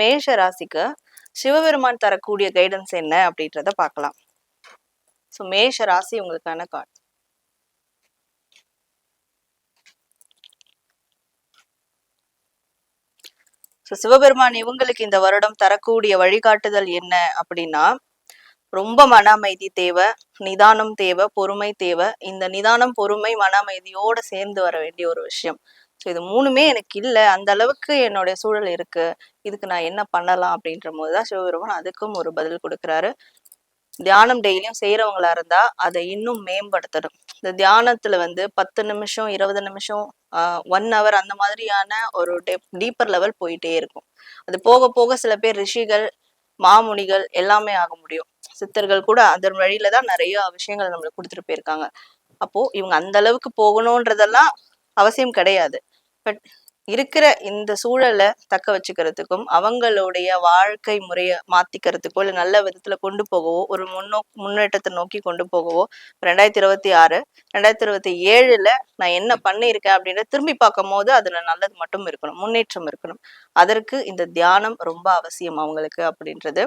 மேஷ ராசிக்கு சிவபெருமான் தரக்கூடிய கைடன்ஸ் என்ன அப்படின்றத பார்க்கலாம். ஸோ மேஷ ராசி உங்களுக்கான கார்டு ஸோ சிவபெருமான் இவங்களுக்கு இந்த வருடம் தரக்கூடிய வழிகாட்டுதல் என்ன அப்படின்னா ரொம்ப மன அமைதி தேவை நிதானம் தேவை பொறுமை தேவை. இந்த நிதானம் பொறுமை மன அமைதியோட சேர்ந்து வர வேண்டிய ஒரு விஷயம். ஸோ இது மூணுமே எனக்கு இல்லை. அந்த அளவுக்கு என்னுடைய சூழல் இருக்கு. இதுக்கு நான் என்ன பண்ணலாம் அப்படின்ற போது தான் சிவபெருமான் அதுக்கும் ஒரு பதில் கொடுக்குறாரு. தியானம் டெய்லியும் செய்யறவங்களா இருந்தா அதை இன்னும் மேம்படுத்தணும். இந்த தியானத்துல வந்து பத்து நிமிஷம் இருபது நிமிஷம் ஒன் ஹவர் அந்த மாதிரியான ஒரு டீப்பர் லெவல் போயிட்டே இருக்கும். அது போக போக சில பேர் ரிஷிகள் மாமுனிகள் எல்லாமே ஆக முடியும். சித்தர்கள் கூட அதன் வழியில தான் நிறைய விஷயங்கள் நம்மளுக்கு கொடுத்துட்டு போயிருக்காங்க. அப்போ இவங்க அந்த அளவுக்கு போகணுன்றதெல்லாம் அவசியம் கிடையாது. பட் இருக்கிற இந்த சூழலை தக்க வச்சுக்கிறதுக்கும் அவங்களுடைய வாழ்க்கை முறையை மாத்திக்கிறதுக்கோ இல்லை நல்ல விதத்துல கொண்டு போகவோ ஒரு முன்னோ முன்னேற்றத்தை நோக்கி கொண்டு போகவோ ரெண்டாயிரத்தி இருபத்தி ஆறு ரெண்டாயிரத்தி இருபத்தி ஏழுல நான் என்ன பண்ணியிருக்கேன் அப்படின்ற திரும்பி பார்க்கும் போது அதுல நல்லது மட்டும் இருக்கணும் முன்னேற்றம் இருக்கணும். அதற்கு இந்த தியானம் ரொம்ப அவசியம் அவங்களுக்கு அப்படின்றது.